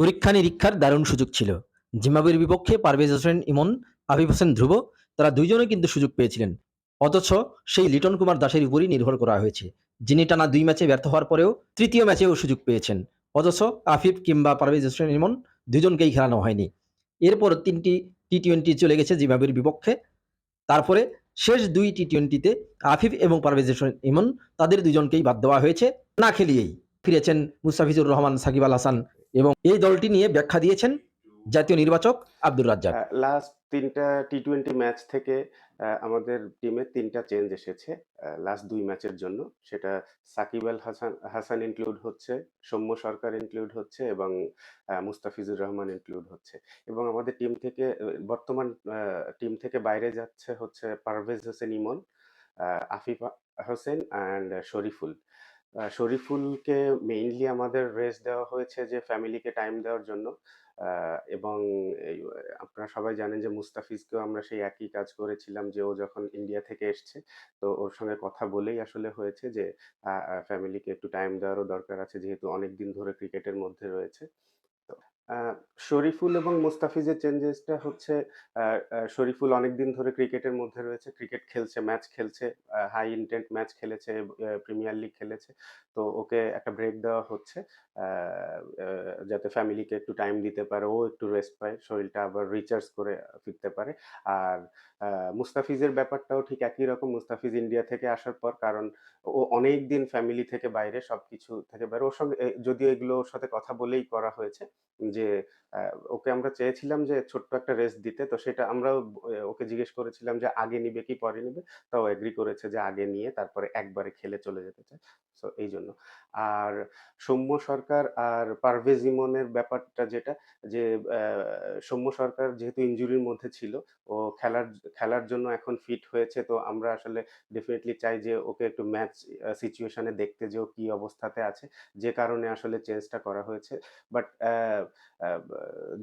পরীক্ষা নিরীক্ষার দারুণ সুযোগ ছিল। জিম্বাবুয়ের বিপক্ষে পারভেজ হোসেন ইমন, আবিব হোসেন ধ্রুব, তারা দুইজনে কিন্তু সুযোগ পেয়েছিলেন। অথচ সেই লিটন কুমার দাসের উপরই নির্ভর করা হয়েছে। যিনি টানা দুই ম্যাচে ব্যর্থ হওয়ার পরেও তৃতীয় ম্যাচেও সুযোগ পেয়েছেন। অথচ আফিফ কিংবা পারভেজ হোসেন ইমন দুজনকেই খেলানো হয়নি। এরপর তিনটি টি টোয়েন্টি চলে গেছে জিম্বাবুয়ের বিপক্ষে। তারপরে শেষ দুই টি টোয়েন্টিতে আফিফ এবং পারভেজ হোসেন ইমন তাদের দুজনকেই বাদ দেওয়া হয়েছে। না খেলিয়েই ফিরেছেন মুস্তাফিজুর রহমান, সাকিব আল হাসান। এবং এই দলটি নিয়ে ব্যাখ্যা দিয়েছেন জাতীয় নির্বাচক আব্দুর রাজ্জাক। লাস্ট তিনটা টি টোয়েন্টি ম্যাচ থেকে আমাদের টিমে তিনটা চেঞ্জ এসেছে লাস্ট দুই ম্যাচের জন্য। সেটা সাকিব আল হাসান হাসান ইনক্লুড হচ্ছে, সৌম্য সরকার ইনক্লুড হচ্ছে এবং মুস্তাফিজুর রহমান ইনক্লুড হচ্ছে। এবং আমাদের টিম থেকে বর্তমান টিম থেকে বাইরে যাচ্ছে হচ্ছে পারভেজ হোসেন ইমন আফিফ হোসেন অ্যান্ড শরীফুল। শরীফুলকে মেইনলি আমাদের রেস্ট দেওয়া হয়েছে যে ফ্যামিলিকে টাইম দেওয়ার জন্য। এবং আপনারা সবাই জানেন যে মুস্তাফিজকেও আমরা সেই একই কাজ করেছিলাম যে ও যখন ইন্ডিয়া থেকে এসছে, তো ওর সঙ্গে কথা বলেই আসলে হয়েছে যে ফ্যামিলিকে একটু টাইম দেওয়ারও দরকার আছে, যেহেতু অনেক দিন ধরে ক্রিকেটের মধ্যে রয়েছে। তো শরীফুল এবং মুস্তাফিজের চেঞ্জেসটা হচ্ছে শরীফুল অনেকদিন ধরে ক্রিকেটের মধ্যে রয়েছে, ক্রিকেট খেলছে ম্যাচ খেলছে হাই ইন্টেন্ট ম্যাচ খেলেছে প্রিমিয়ার লিগ খেলেছে, তো ওকে একটা ব্রেক দেওয়া হচ্ছে যাতে ফ্যামিলিকে একটু টাইম দিতে পারে, ও একটু রেস্ট পায়, শরীরটা আবার রিচার্জ করে ফিরতে পারে, আর মুস্তাফিজের ব্যাপারটাও ঠিক একই রকম, মুস্তাফিজ ইন্ডিয়া থেকে আসার পর, কারণ ও অনেক দিন ফ্যামিলি থেকে বাইরে, সবকিছু থেকে বাইরে, ওর সঙ্গে যদিও এগুলো ওর সাথে কথা বলেই করা হয়েছে, যে ওকে আমরা চেয়েছিলাম যে ছোট্ট একটা রেস্ট দিতে, তো সেটা আমরাও ব- ওকে জিজ্ঞেস করেছিলাম যে আগে নিবে কি পরে নিবে? তাও এগ্রি করেছে যে আগে নিয়ে তারপরে একবারে খেলে চলে যেতে চায়। সো এই জন্য আর সৌম্য সরকার আর পারভেজ ইমনের ব্যাপারটা যেটা, যে সৌম্য সরকার যেহেতু ইনজুরির মধ্যে ছিল, ও খেলার খেলার জন্য এখন ফিট হয়েছে, তো আমরা আসলে ডেফিনেটলি চাই যে ওকে একটু ম্যাচ সিচুয়েশনে দেখতে যে ও কি অবস্থাতে আছে। যে কারণে আসলে চেঞ্জটা করা হয়েছে। বাট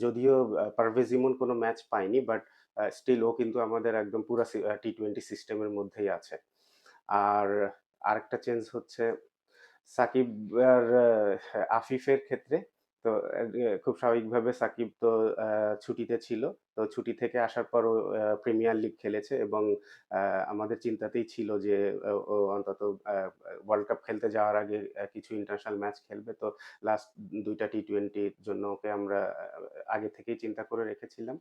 যদিও পারভেজ ইমন কোনো ম্যাচ পায়নি বাট স্টিল ও কিন্তু আমাদের একদম পুরো টি টোয়েন্টি সিস্টেমের মধ্যেই আছে। আর আরেকটা চেঞ্জ হচ্ছে সাকিব আর আফিফের ক্ষেত্রে তো খুব স্বাভাবিকভাবে সাকিব তো ছুটিতে ছিল। তো ছুটি থেকে আসার পর ও প্রিমিয়ার লিগ খেলেছে এবং আমাদের চিন্তাতেই ছিল যে, ও অন্তত ওয়ার্ল্ড কাপ খেলতে যাওয়ার আগে কিছু ইন্টারন্যাশনাল ম্যাচ খেলবে। তো লাস্ট দুইটা টি টোয়েন্টির জন্য ওকে আমরা আগে থেকেই চিন্তা করে রেখেছিলাম।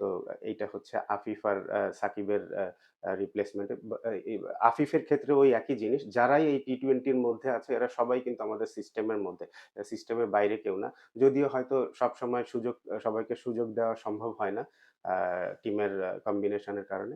তো এইটা হচ্ছে আফিফ আর সাকিবের রিপ্লেসমেন্টে আফিফের ক্ষেত্রে ওই একই জিনিস, যারাই এই টি টোয়েন্টির মধ্যে আছে, এরা সবাই কিন্তু আমাদের সিস্টেমের মধ্যে সিস্টেমের বাইরে কেউ না। যদিও হয়তো সবসময় সুযোগ, সবাইকে সুযোগ দেওয়া সম্ভব হয় না টিমের কম্বিনেশনের কারণে।